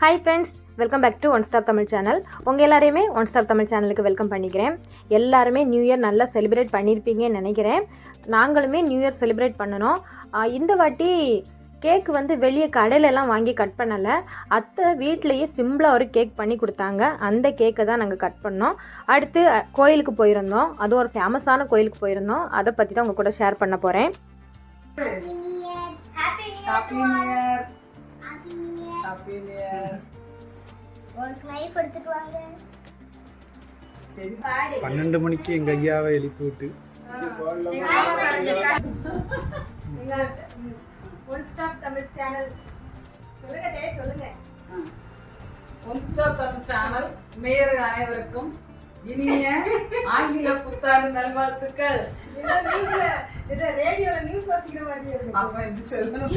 Hi friends welcome back to one stop Tamil channel உங்கள் எல்லாரையுமே one stop Tamil சேனலுக்கு welcome பண்ணிக்கிறேன். எல்லாருமே நியூ இயர் நல்லா செலிப்ரேட் பண்ணியிருப்பீங்கன்னு நினைக்கிறேன். நாங்களுமே நியூ இயர் செலிப்ரேட் பண்ணணும். இந்த வாட்டி கேக் வந்து வெளியே கடையிலலாம் வாங்கி கட் பண்ணலை. அத்தை வீட்லேயே சிம்பிளாக ஒரு கேக் பண்ணி கொடுத்தாங்க. அந்த கேக்கை தான் நாங்கள் கட் பண்ணோம். அடுத்து கோயிலுக்கு போயிருந்தோம். அதுவும் ஒரு ஃபேமஸான கோயிலுக்கு போயிருந்தோம். அதை பற்றி தான் உங்கள் கூட ஷேர் பண்ண போகிறேன் ஹாப்பி நியூ இயர் பன்னெண்டு மணிக்கு எங்கள் ஐயாவை எழுப்பி விட்டு. ஒன் ஸ்டாப் தமிழ் சேனல் சொல்லுங்க சொல்லுங்க. ஒன் ஸ்டாப் தமிழ் சேனல் மேயர்கள் அனைவருக்கும் இனிய ஆங்கில புத்தாண்டு நல்வாழ்த்துக்கள். இது ரேடியோல நியூஸ் வாசிக்கிற மாதிரி இருக்கு. அப்ப இது சொல்லணும்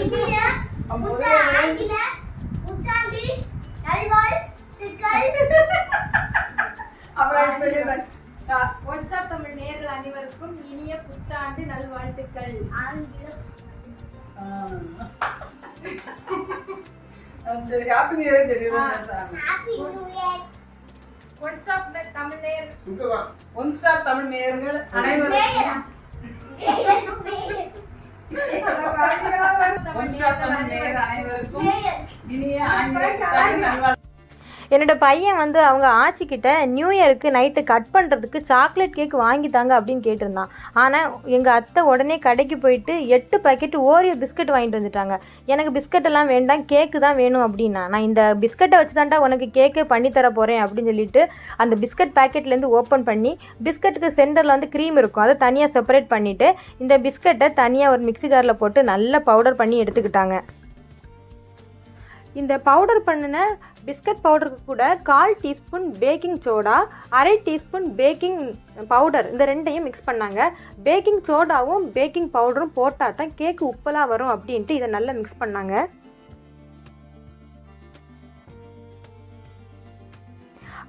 அப்புறம் சொல்லிடுறேன் ஒன் ஸ்டாப் தமிழ் நேயர்கள் அனைவருக்கும் இனிய புத்தாண்டு நல்வாழ்த்துக்கள். சரி ஹாப்பி நியூ இயர் சொல்லிடுறேன் ஒன் ஸ்டாப் தமிழ் நேயர் ஒன் ஸ்டாப் தமிழ் மேயர்கள் அனைவருக்கும் ஒன் ஸ்டாப் தமிழ் மேயர் அனைவருக்கும் இனிய ஆங்கில புத்தாண்டு நல்வாழ்த்து என்னோட பையன் வந்து அவங்க ஆச்சிக்கிட்ட நியூ இயருக்கு நைட்டு கட் பண்ணுறதுக்கு சாக்லேட் கேக் வாங்கி தாங்க அப்படின்னு கேட்டிருந்தான். ஆனால் எங்கள் அத்தை உடனே கடைக்கு போயிட்டு எட்டு பாக்கெட் ஓரியோ பிஸ்கட் வாங்கிட்டு வந்துட்டாங்க. எனக்கு பிஸ்கட் எல்லாம் வேண்டாம் கேக்கு தான் வேணும் அப்படின்னா. நான் இந்த பிஸ்கட்டை வச்சுதான்டா உனக்கு கேக்கே பண்ணி தர போகிறேன் அப்படின்னு சொல்லிட்டு அந்த பிஸ்கட் பேக்கெட்லேருந்து ஓப்பன் பண்ணி பிஸ்கட்டுக்கு சென்டரில் வந்து க்ரீம் இருக்கும். அதை தனியாக செப்பரேட் பண்ணிவிட்டு இந்த பிஸ்கட்டை தனியாக ஒரு மிக்ஸி ஜாரில் போட்டு நல்லா பவுடர் பண்ணி எடுத்துக்கிட்டாங்க. இந்த பவுடர் பண்ணின பிஸ்கட் பவுடருக்கு கூட கால் டீஸ்பூன் பேக்கிங் சோடா அரை டீஸ்பூன் பேக்கிங் பவுடர் இந்த ரெண்டையும் மிக்ஸ் பண்ணாங்க. பேக்கிங் சோடாவும் பேக்கிங் பவுடரும் போட்டால் தான் கேக்கு உப்பலாக வரும் அப்படின்ட்டு இதை நல்லா மிக்ஸ் பண்ணாங்க.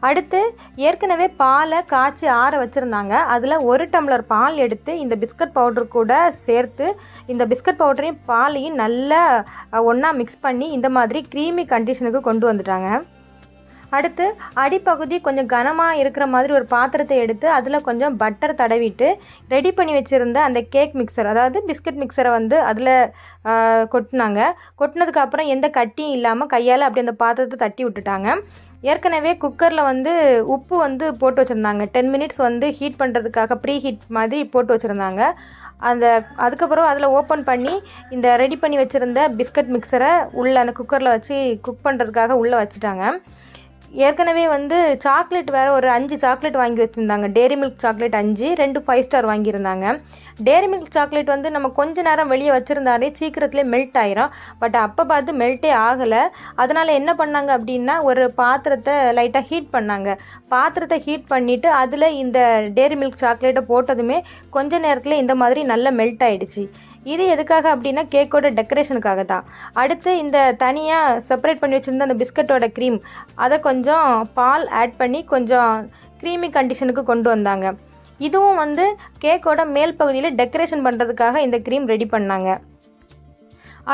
அடுத்து ஏற்கனவே பாலை காய்ச்சி ஆற வச்சுருந்தாங்க. அதில் ஒரு டம்ளர் பால் எடுத்து இந்த பிஸ்கட் பவுடர் கூட சேர்த்து இந்த பிஸ்கட் பவுடரையும் பாலையும் நல்லா ஒன்றா மிக்ஸ் பண்ணி இந்த மாதிரி க்ரீமி கண்டிஷனுக்கு கொண்டு வந்துட்டாங்க. அடுத்து அடிப்பகுதி கொஞ்சம் கனமாக இருக்கிற மாதிரி ஒரு பாத்திரத்தை எடுத்து அதில் கொஞ்சம் பட்டர் தடவிட்டு ரெடி பண்ணி வச்சுருந்த அந்த கேக் மிக்சர் அதாவது பிஸ்கட் மிக்சரை வந்து அதில் கொட்டினாங்க. கொட்டினதுக்கப்புறம் எந்த கட்டியும் இல்லாமல் கையால் அப்படி அந்த பாத்திரத்தை தட்டி விட்டுட்டாங்க. ஏற்கனவே குக்கரில் வந்து உப்பு வந்து போட்டு வச்சுருந்தாங்க. டென் மினிட்ஸ் வந்து ஹீட் பண்ணுறதுக்காக ப்ரீ ஹீட் மாதிரி போட்டு வச்சுருந்தாங்க. அந்த அதுக்கப்புறம் அதில் ஓப்பன் பண்ணி இந்த ரெடி பண்ணி வச்சுருந்த பிஸ்கட் மிக்சரை உள்ளே அந்த குக்கரில் வச்சு குக் பண்ணுறதுக்காக உள்ளே வச்சுட்டாங்க. ஏற்கனவே வந்து சாக்லேட் வேறு ஒரு அஞ்சு சாக்லேட் வாங்கி வச்சுருந்தாங்க. டேரி மில்க் சாக்லேட் அஞ்சு ரெண்டு ஃபைவ் ஸ்டார் வாங்கியிருந்தாங்க. டேரி மில்க் சாக்லேட் வந்து நம்ம கொஞ்ச நேரம் வெளியே வச்சுருந்தாலே சீக்கிரத்துலேயே மெல்ட் ஆயிரும். பட் அப்போ பார்த்து மெல்ட்டே ஆகலை. அதனால் என்ன பண்ணாங்க அப்படின்னா ஒரு பாத்திரத்தை லைட்டாக ஹீட் பண்ணாங்க. பாத்திரத்தை ஹீட் பண்ணிவிட்டு அதில் இந்த டேரி மில்க் சாக்லேட்டை போட்டதுமே கொஞ்ச நேரத்தில் இந்த மாதிரி நல்லா மெல்ட் ஆகிடுச்சு இது எதுக்காக அப்படின்னா கேக்கோட டெக்கரேஷனுக்காக தான் அடுத்து இந்த தனியாக செப்பரேட் பண்ணி வச்சுருந்த அந்த பிஸ்கட்டோட க்ரீம் அதை கொஞ்சம் பால் ஆட் பண்ணி கொஞ்சம் க்ரீமி கண்டிஷனுக்கு கொண்டு வந்தாங்க. இதுவும் வந்து கேக்கோட மேல் பகுதியில் டெக்கரேஷன் பண்ணுறதுக்காக இந்த க்ரீம் ரெடி பண்ணாங்க.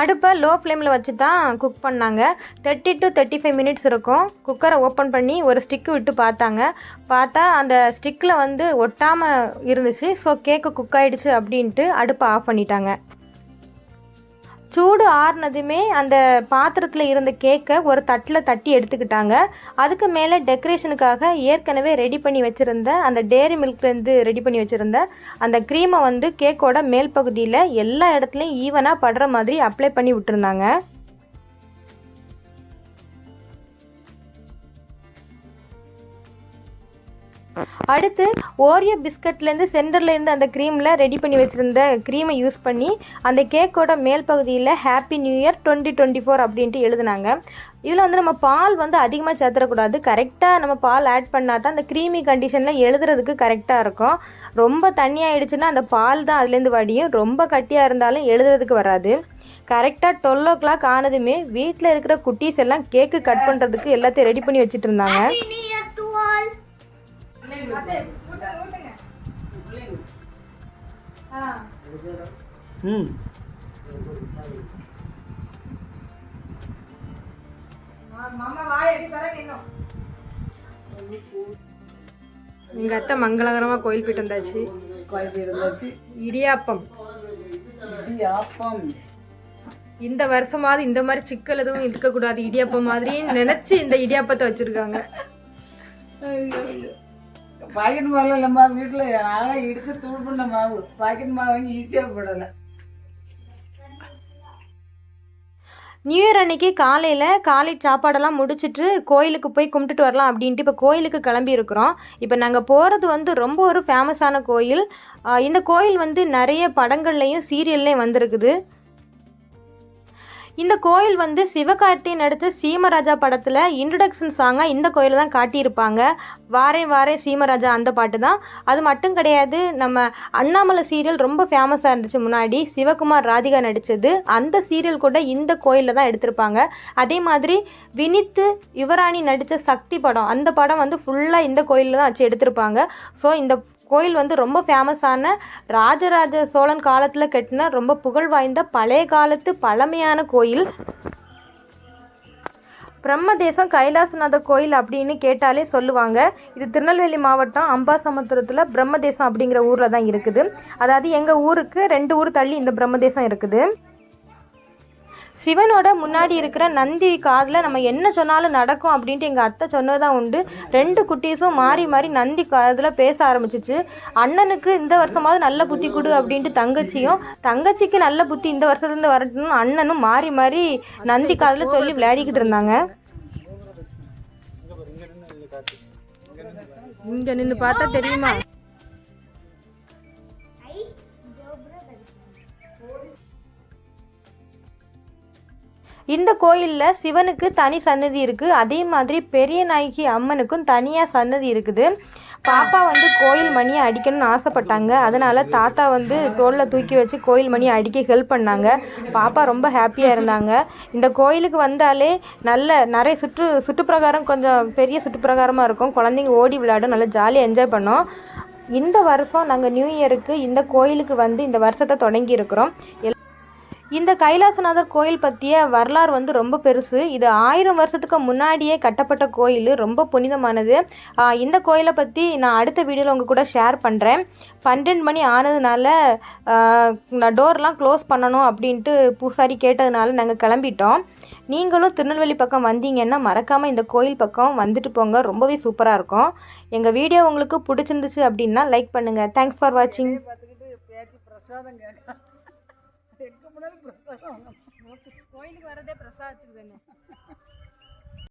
அடுப்பை லோ ஃப்ளேமில் வச்சு தான் குக் பண்ணாங்க. Thirty to thirty five minutes இருக்கும் குக்கரை ஓப்பன் பண்ணி ஒரு ஸ்டிக்கு விட்டு பார்த்தாங்க. பார்த்தா அந்த ஸ்டிக்கில் வந்து ஒட்டாமல் இருந்துச்சு. ஸோ கேக்கு குக் ஆகிடுச்சு அப்படின்ட்டு அடுப்பை ஆஃப் பண்ணிட்டாங்க. சூடு ஆறுனதுமே அந்த பாத்திரத்தில் இருந்த கேக்கை ஒரு தட்டில் தட்டி எடுத்துக்கிட்டாங்க. அதுக்கு மேலே டெக்கரேஷனுக்காக ஏற்கனவே ரெடி பண்ணி வச்சுருந்த அந்த டேரி மில்க்லேருந்து ரெடி பண்ணி வச்சுருந்த அந்த க்ரீமை வந்து கேக்கோட மேல் பகுதியில் எல்லா இடத்துலையும் ஈவனாக படுற மாதிரி அப்ளை பண்ணி விட்டுருந்தாங்க. அடுத்து ஓரியோ பிஸ்கட்லேருந்து சென்டர்லேருந்து அந்த க்ரீமில் ரெடி பண்ணி வச்சுருந்த க்ரீமை யூஸ் பண்ணி அந்த கேக்கோட மேல் பகுதியில் happy new year twenty twenty four அப்படின்ட்டு எழுதுனாங்க. இதில் வந்து நம்ம பால் வந்து அதிகமாக சேர்த்துடக்கூடாது. கரெக்டாக நம்ம பால் ஆட் பண்ணால் தான் அந்த க்ரீமி கண்டிஷனில் எழுதுறதுக்கு கரெக்டாக இருக்கும். ரொம்ப தண்ணி ஆயிடுச்சுன்னா அந்த பால் தான் அதுலேருந்து வடியும். ரொம்ப கட்டியாக இருந்தாலும் எழுதுறதுக்கு வராது. கரெக்டாக டுவெல் ஓ கிளாக் ஆனதுமே வீட்டில் இருக்கிற குட்டீஸ் எல்லாம் கேக்கு கட் பண்ணுறதுக்கு எல்லாத்தையும் ரெடி பண்ணி வச்சுட்டு இருந்தாங்க. ம். எங்க அத்தை மங்களகரமா கோயில் போயிட்டு வந்தாச்சு. கோயில் இருந்தாச்சு இடியாப்பம். இடியாப்பம். இந்த வருஷமாவது இந்த மாதிரி சிக்கல் எதுவும் இருக்கக்கூடாது. இடியாப்பம் மாதிரி நினைச்சு இந்த இடியாப்பத்தை வச்சிருக்காங்க. பாக்கெட் மாவு இல்லைம்மா வீட்டில் அழகாக இடிச்சு தூள் பண்ண மாவு. பாக்கெட் மாவு வாங்கி ஈஸியாக போடலை. நியூ இயர் அன்னைக்கு காலையில் காலை சாப்பாடெல்லாம் முடிச்சுட்டு கோயிலுக்கு போய் கும்பிட்டுட்டு வரலாம் அப்படின்ட்டு இப்போ கோயிலுக்கு கிளம்பி இருக்கிறோம். இப்போ நாங்கள் போகிறது வந்து ரொம்ப ஒரு ஃபேமஸான கோயில். இந்த கோயில் வந்து நிறைய படங்கள்லேயும் சீரியல்லையும் வந்திருக்குது. இந்த கோயில் வந்து சிவகார்த்தியின் நடித்த சீமராஜா படத்தில் இன்ட்ரடக்ஷன் சாங்காக இந்த கோயிலை தான் காட்டியிருப்பாங்க. வாரே வாரே சீமராஜா அந்த பாட்டு தான் அது மட்டும் கிடையாது நம்ம அண்ணாமலை சீரியல் ரொம்ப ஃபேமஸாக இருந்துச்சு முன்னாடி. சிவகுமார் ராதிகா நடித்தது அந்த சீரியல் கூட இந்த கோயிலில் தான் எடுத்திருப்பாங்க. அதே மாதிரி வினித்து யுவராணி நடித்த சக்தி படம் அந்த படம் வந்து ஃபுல்லாக இந்த கோயிலில் தான் வச்சு எடுத்திருப்பாங்க. ஸோ இந்த கோயில் வந்து ரொம்ப ஃபேமஸான ராஜராஜ சோழன் காலத்தில் கட்டின ரொம்ப புகழ் வாய்ந்த பழைய காலத்து பழமையான கோயில். பிரம்மதேசம் கைலாசநாதர் கோயில் அப்படின்னு கேட்டாலே சொல்லுவாங்க. இது திருநெல்வேலி மாவட்டம் அம்பாசமுத்திரத்தில் பிரம்மதேசம் அப்படிங்கிற ஊரில் தான் இருக்குது. அதாவது எங்கள் ஊருக்கு ரெண்டு ஊர் தள்ளி இந்த பிரம்மதேசம் இருக்குது. சிவனோட முன்னாடி இருக்கிற நந்தி காதில் நம்ம என்ன சொன்னாலும் நடக்கும் அப்படின்ட்டு எங்கள் அத்தை சொன்னது தான் உண்டு. ரெண்டு குட்டீஸும் மாறி மாறி நந்தி காதில் பேச ஆரம்பிச்சிச்சு. அண்ணனுக்கு இந்த வருஷமாவது நல்ல புத்தி கொடு அப்படின்ட்டு தங்கச்சியும் தங்கச்சிக்கு நல்ல புத்தி இந்த வருஷத்துலேருந்து வரட்டும்னு அண்ணனும் மாறி மாறி நந்தி காதில் சொல்லி விளையாடிக்கிட்டு இருந்தாங்க. இங்கே நின்று பார்த்தா தெரியுமா? இந்த கோயிலில் சிவனுக்கு தனி சன்னதி இருக்குது அதே மாதிரி பெரிய நாயகி அம்மனுக்கும் தனியாக சன்னதி இருக்குது. பாப்பா வந்து கோயில் மணியை அடிக்கணும்னு ஆசைப்பட்டாங்க. அதனால் தாத்தா வந்து தோளில் தூக்கி வச்சு கோயில் மணியை அடிக்க ஹெல்ப் பண்ணாங்க. பாப்பா ரொம்ப ஹாப்பியாக இருந்தாங்க. இந்த கோயிலுக்கு வந்தாலே நல்ல நிறைய சுற்று சுற்றுப்பிரகாரம் கொஞ்சம் பெரிய சுற்றுப்பிரகாரமாக இருக்கும். குழந்தைங்க ஓடி விளையாடும் நல்லா ஜாலியாக என்ஜாய் பண்ணோம். இந்த வருஷம் நாங்கள் நியூ இயருக்கு இந்த கோயிலுக்கு வந்து இந்த வருஷத்தை தொடங்கி இருக்கிறோம். எல் இந்த கைலாசநாதர் கோயில் பற்றிய வரலாறு வந்து ரொம்ப பெருசு. இது ஆயிரம் வருஷத்துக்கு முன்னாடியே கட்டப்பட்ட கோயில் ரொம்ப புனிதமானது. இந்த கோயிலை பற்றி நான் அடுத்த வீடியோவில் உங்கள் கூட ஷேர் பண்ணுறேன் பன்னெண்டு மணி ஆனதுனால நான் டோர்லாம் க்ளோஸ் பண்ணணும் அப்படின்ட்டு பூசாரி கேட்டதுனால நாங்கள் கிளம்பிட்டோம். நீங்களும் திருநெல்வேலி பக்கம் வந்தீங்கன்னா மறக்காமல் இந்த கோயில் பக்கம் வந்துட்டு போங்க. ரொம்பவே சூப்பராக இருக்கும். எங்கள் வீடியோ உங்களுக்கு பிடிச்சிருந்துச்சு அப்படின்னா லைக் பண்ணுங்கள் தேங்க்ஸ் ஃபார் வாட்சிங் போனாலும் பிரசாதம். கோயிலுக்கு வரதே பிரசாதத்துக்கு தானே?